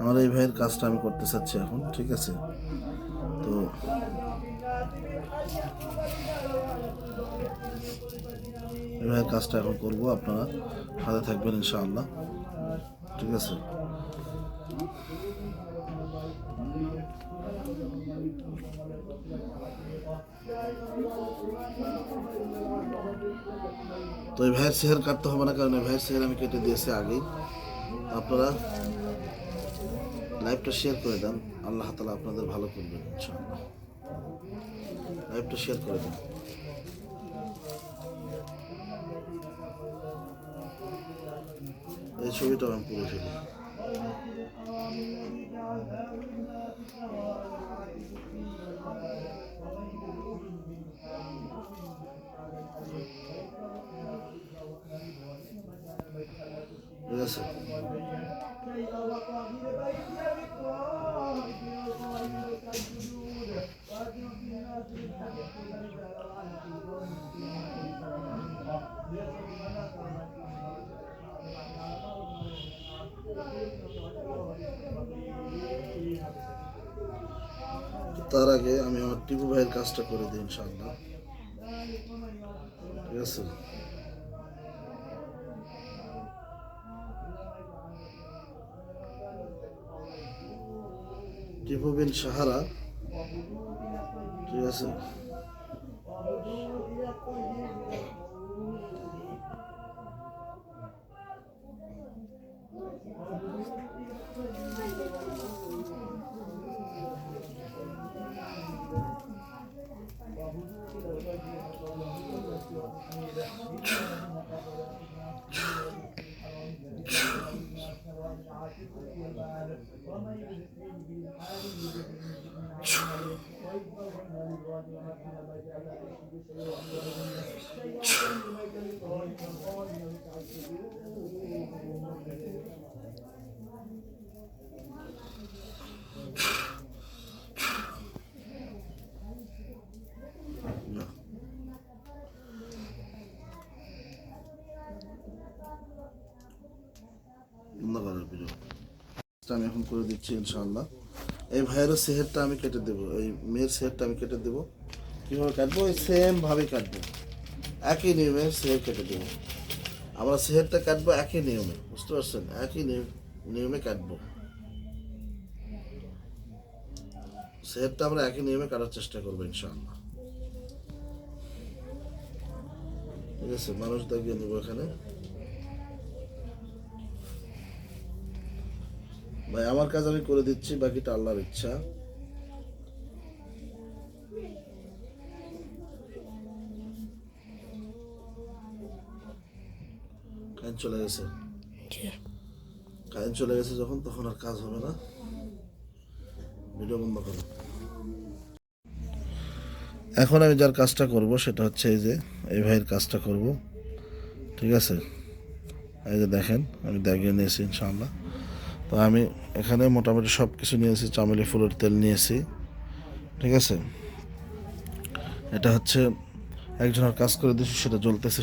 আমার এই ভাইয়ের কাজটা আমি করতে চাচ্ছি এখন, ঠিক আছে? তো এই ভাইয়ের কাজটা এখন করব, আপনারা সাথে থাকবেন ইনশাআল্লাহ, ঠিক আছে? তো এই ভাইয়ের শেয়ার কাটতে হবে না, কারণ এই ভাইয়ের শেয়ার আমি কেটে দিয়েছি আগেই। আপনারা লাইভটা শেয়ার করে দেন, আল্লাহ তালা আপনাদের ভালো করবেন ইনশাআল্লাহ। লাইভটা শেয়ার করে দেন। এই ছবিটা আমি পুরো ঠিক আছে? তার আগে আমি আমার টিপু ভাইয়ের কাজটা করে দিই, ইনশাআল্লাহ। ঠিক আছে? টিপু বিন সাহারা, ঠিক আছে? Çok... Çok... আমি এখন করে দিচ্ছি ইনশাআল্লাহ। এই ভাইয়েরও সেহেরটা আমি কেটে দেবো, এই মেয়ের সেহেরটা আমি কেটে দেবো। কীভাবে কাটবো? ওই সেম ভাবে কাটবো। একই নিয়মে সেহের কেটে দেবো। আমরা সেহেরটা কাটবো একই নিয়মে, বুঝতে পারছেন? একই নিয়ম- কাটবো। সেহেরটা আমরা একই নিয়মে কাটার চেষ্টা করব ইনশাআল্লাহ। ঠিক আছে, মানুষ দাগিয়ে নেব এখানে। ভাই আমার কাজ আমি করে দিচ্ছি বাকিটা আল্লাহর ইচ্ছা। কারেন্ট চলে গেছে। কারেন্ট চলে গেছে যখন তখন আর কাজ হবে না। ভিডিও বন্ধ করো। এখন আমি যার কাজটা করব সেটা হচ্ছে এই যে এই ভাইয়ের কাজটা করব। ঠিক আছে? এই যে দেখেন আমি দাগিয়ে নিয়েছি ইনশাআল্লাহ। তো আমি এখানে মোটামুটি সব কিছু নিয়েছি, চামেলি ফুলের তেল নিয়েছি, ঠিক আছে? এটা হচ্ছে, একজনের কাজ করে দিয়েছি, সেটা জ্বলতেছে।